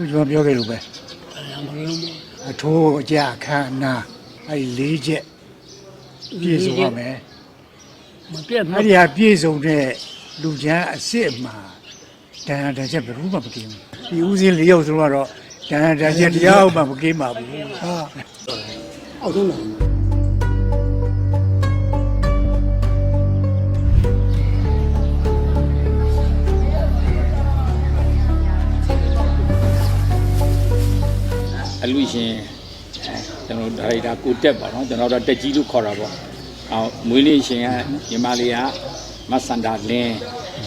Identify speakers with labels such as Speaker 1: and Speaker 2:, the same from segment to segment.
Speaker 1: ခုကျွန်တော်ပြောခဲ့လို့ပဲ
Speaker 2: အဲ့ဒါမလုံးဘူး
Speaker 1: အထိုးအကြအခမ်းအနားအဲ့ဒီလေးချက်ပြည့်စုံရမယ်
Speaker 2: မပြတ်မ
Speaker 1: အဲ့ဒီဟာပြည့်စုံတဲ့လူချမ်းအစ်စ်မှာတန်တန်ချက်ဘယ်သူမှမကင်းဘူးဒီဦးစင်းလေးယောက်ဆိုတော့တန်တန်ချက်တရားမှမကင်းပါဘူး
Speaker 3: ဟာအောက်ဆုံးလာ
Speaker 4: အလူရှင်ကျွန်တော်ဒါရိုက်တာကိုတက်ပါနော်ကျွန်တော်တို့တက်ကြီးလို့ခေါ်တာပေါ့အော်မွေးလေးရှင်ကညီမလေးကမဆန္ဒလင်း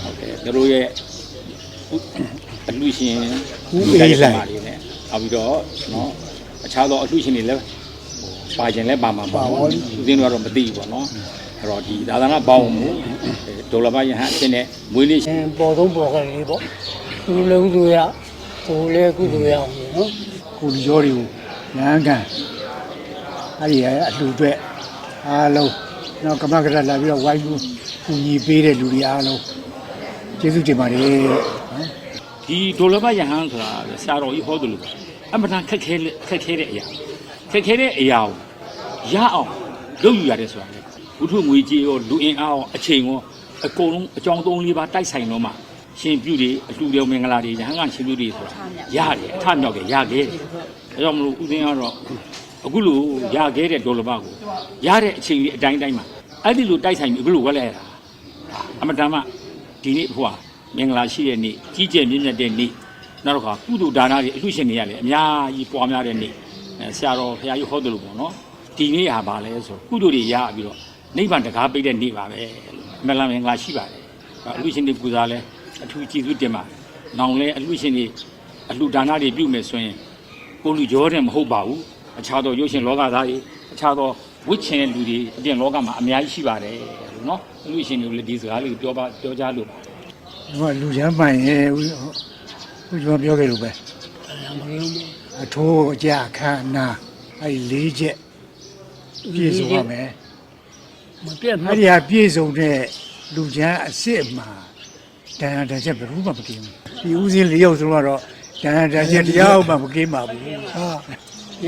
Speaker 4: ဟုတ်တယ်သူတို့ရဲ့အလူရှင်ဦးအေးလိုက်လေးနဲ့နောက်ပြီးတော့နော်အခြားသောအလူရှင်တွေလည်းပါခြင်းလည်းပါမှာပါသူသိတော့မသိဘူးပေါ့နော်အဲ့တော့ဒီသာသနာပေါင်းမှုဒေါ်လာပါယဟန်အဖြစ်နဲ့မွေးလေးရှင်
Speaker 2: ပေါ်ဆုံးပေါ်ခဲ့လေးပေါ့လူလုံးစုရကိုလည်းကုသိုလ်ရအောင်နော်
Speaker 1: ကိုလူကျော်တွေကိုလမ်းကန်အဲ့ဒီအလှူအတွက်အားလုံးနောက်ကမကရလာပြီးတော့ဝိုင်းကူကူညီပေးတဲ့လူတွေအားလုံးကျေးဇူးတင်ပါတယ်နော်
Speaker 4: ဒီဒိုလဘယဟန်ဆိုတာဆရာတော်ကြီးဟောတယ်လို့အမှန်တန်ခက်ခဲခက်ခဲတဲ့အရာခက်ခဲတဲ့အရာကိုရအောင်လုပ်ယူရတယ်ဆိုတာလေဘုထုငွေကြီးရောလူအင်အားရောအချိန်ရောအကုန်လုံးအကြောင်းသုံးလေးပါတိုက်ဆိုင်တော့မှ ရှင်ပြုတွေအလှူတွေမင်္ဂလာတွေရဟန်းကရှင်ပြုတွေဆိုတာရတယ်အထမြောက်တယ်ရခဲ့တယ်အဲကြောင့်မလို့ဦးသိန်းကတော့အခုလိုရခဲ့တဲ့ဒေါ်လဘကိုရတဲ့အချိန်ကြီးအတိုင်းတိုင်းမှာအဲ့ဒီလိုတိုက်ဆိုင်ပြီးအခုလိုဝက်လဲရတာအမှန်တမ်းမှဒီနေ့ဘုရားမင်္ဂလာရှိတဲ့နေ့ကြီးကျယ်မြင့်မြတ်တဲ့နေ့နောက်တစ်ခါကုသိုလ်ဒါနတွေအလှရှင်တွေရလေအများကြီးပွားများတဲ့နေ့အဲဆရာတော်ဘုရားကြီးဟောတယ်လို့ပေါ့နော်ဒီနေ့ဟာပါလဲဆိုကုသိုလ်တွေရပြီးတော့နိဗ္ဗာန်တကားပိတ်တဲ့နေ့ပါပဲမင်္ဂလာမင်္ဂလာရှိပါတယ်အလှရှင်တွေပူဇာလဲ အထူးကျေးဇူးတင်ပါတယ်နောင်လဲအလှရှင်တွေအလှဒါနတွေပြုမယ်ဆိုရင်ကိုလူကြောတဲ့မဟုတ်ပါဘူးအခြားသောရုပ်ရှင်လောကသားတွေအခြားသောဝိချင်တဲ့လူတွေအပြင်လောကမှာအများကြီးရှိပါတယ်လို့နော်လူရှင်တွေလည်းဒီစကားလေးကိုပြောပါပြောကြလို့ပါ
Speaker 1: ဒီကလူချမ်းပိုင်ရဲ့ဦးခုကျွန်တော်ပြောခဲ့လို့ပဲ
Speaker 2: အဲ့ဒါမလုံးဘူး
Speaker 1: အထိုးအကြအခမ်းအနားအဲ့ဒီလေးချက်ပြည့်စုံရမယ်
Speaker 2: မပြတ်မ
Speaker 1: အဲ့ဒီဟာပြည့်စုံတဲ့လူချမ်းအစ်စ်မှာ တန်တန်ချက်ဘယ်သူမှမကင်းဘူးဒီဦးစင်းလေးယောက်ဆိုတော့တန်တန်ချက်တရားမှမကင်းပါဘူး
Speaker 3: ဟာ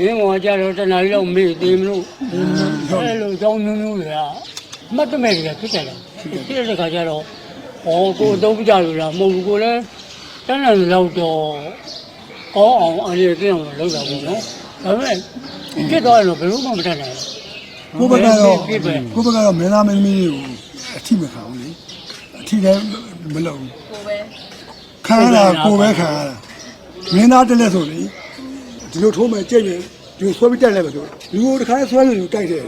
Speaker 2: ရင်းဟောကြတော့တဏှာကြီးတော့မေ့သေးမလို့အဲ့လိုကြောင်းမျိုးမျိုးတွေကအမှတ်တမဲ့တွေကဖြစ်တယ်လားဖြစ်တဲ့ခါကျတော့ဟောကိုအသုံးပြကြလို့လားမဟုတ်ဘူးကိုလည်းတန်းတန်းလောက်တော့ကောင်းအောင်အနေနဲ့ပြင်အောင်လုပ်တာပေါ့နော်ဒါပေမဲ့ဖြစ်သွားရင်တော့ဘယ်လို့မှမတတ်နိုင်ဘူး
Speaker 3: ကိုယ့်ဘက်ကတော့
Speaker 2: ပြည့်ပဲ
Speaker 3: ကိုယ့်ဘက်ကတော့မင်းသားမင်းသမီးတွေကိုအထိမခံဘူးလေအထိလည်း မလုပ်ဘူးကိုပဲခံရတာကိုပဲခံရတာမင်းသားတက်လက်ဆိုလေဒီလိုထိုးမယ်ကြိတ်မယ်ဒီလိုဆွဲပြီးတက်လိုက်မယ်ဆိုလူကိုတစ်ခါဆွဲလို့လူတိုက်တယ်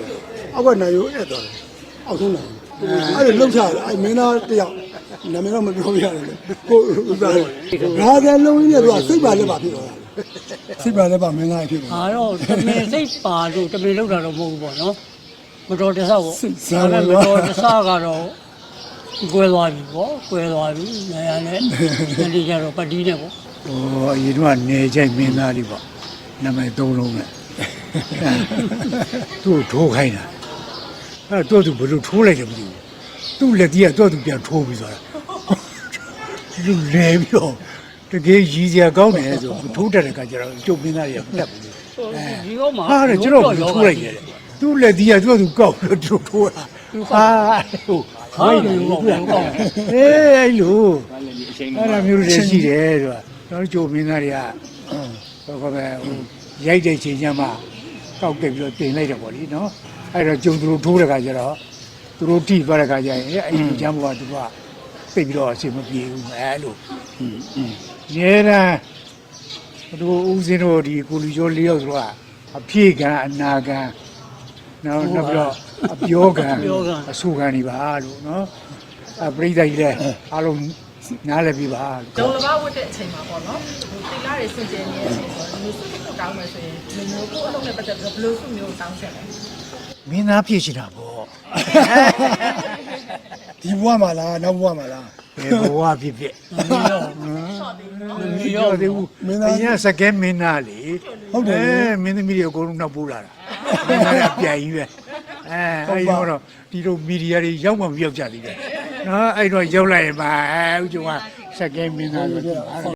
Speaker 3: အောက်ကနိုင်ရိုးအဲ့သွားတယ်အောက်ဆုံးနိုင်အဲ့ဒါလှုပ်ချတယ်အဲ့မင်းသားတယောက်နာမည်တော့မပြောပြရတယ်လေကိုဥပဒေရာဇန်လုံးကြီးနဲ့သူကစိတ်ပါလက်ပါဖြစ်သွားတာစိတ်ပါလက်ပါမင်းသားဖြစ်သွား
Speaker 2: အာတော့တမင်စိတ်ပါလို့တမင်လောက်တာတော့မဟုတ်ဘူးပေါ့နော်မတော်တဆပေါ့
Speaker 3: စိတ်စား
Speaker 2: ဒါ
Speaker 3: ပါ
Speaker 2: ပေမဲ့မ
Speaker 3: တော့
Speaker 2: တော်တဆကတော့ ကွဲသွားပြီပေါ့ကွဲသွားပြီနေရာနဲ့ဒီကြတော့ပတ်တီးနဲ့ပေါ့
Speaker 1: ဟိုအရင်ကနေချိုက်မင်းသားလေးပေါ့နာမည်သုံးလုံးနဲ့သူ့ကိုထိုးခိုင်းတာအဲ့တော့သူဘယ်လိုထိုးလိုက်တယ်မသိဘူးသူ့လက်ကြီးကတော့သူပြန်ထိုးပြီးသွားတာလူလဲပြီးတော့တကယ်ရည်စရာကောင်းတယ်ဆိုထိုးတက်တဲ့ကကြတော့ကျုပ်မင်းသားတွေကပြတ်ဘူး
Speaker 2: ဒီကောမှ
Speaker 1: ဟာတဲ့ကျွန်တော်ဘယ်လိုထိုးလိုက်လဲတဲ့သူ့လက်ကြီးကသူ့သူကောက်ပြီးတော့ထိုးတာ ဟာဟို
Speaker 2: ဟာဒီလိုတော့ကောင်းတယ်
Speaker 1: အေးအဲ့လို
Speaker 4: ဒါလည်းဒီအချိန်
Speaker 1: အဲ့လိုမျိုးတွေရှိတယ်ဆိုတာကျွန်တော်ကျိုးမင်းသားတွေကဟိုဘာပဲဟိုရိုက်တဲ့ချိန်ကျမှကောက်တက်ပြီးတော့တင်လိုက်တယ်ပေါ့လေနော်အဲ့တော့ကျုံသူတို့ထိုးတဲ့ခါကျတော့သူတို့ထိသွားတဲ့ခါကျရင်အဲ့အဲ့ဒီကျမ်းဘောကသူကသိပြီးတော့အစီမပြေဘူးအဲ့လိုရဲတာတို့ဦးစင်းတို့ဒီကိုလူကျော်လေးယောက်ဆိုတာအဖြည့်ကအနာကံ နောက်နောက်ပြီးတော့အပြောကံအဆူကံနေပါလို့နော်အပရိသတ်ကြီးလည်းအားလုံးနားလည်ပြီးပါလို့
Speaker 5: ဒုံလဘဝတ်တဲ့အချိန်မှာပေါ့နော်ဟိုတိလာတွေစင်ကြယ်နေတဲ့အချိန်ဆိုတော့ဒီလိုစုစုတောင်းမယ်ဆိုရင်ဒီလိုမျိုးကိုယ့်အလုပ်နဲ့ပတ်သက်ပြီးဘယ်လိုစုမျိုးတောင်းချက်လဲ
Speaker 1: မင်းသားဖြစ်ချင်တာပေါ့
Speaker 3: ဒီဘဝမှာလားနောက်ဘဝမှာလား
Speaker 1: ဘယ်ဘဝဖြစ်ဖြစ်
Speaker 2: ဒီ
Speaker 1: ပြော
Speaker 2: ရော
Speaker 1: သေးဘူး
Speaker 3: မင်းသား
Speaker 1: အရင်စကဲမင်းသားလေ
Speaker 3: ဟုတ်တယ်လေ
Speaker 1: အဲမင်းသမီးတွေအကုန်လုံးနောက်ပိုးလာတာ မင်းသားကပြန်ကြီးပဲအဲအဲ့ဒီတော့ဒီလိုမီဒီယာတွေရောက်မှမရောက်ကြသေးတယ်နော်အဲ့တော့ရောက်လိုက်ရင်ပါအဲဥကျုံကစကဲမင်းသားလို့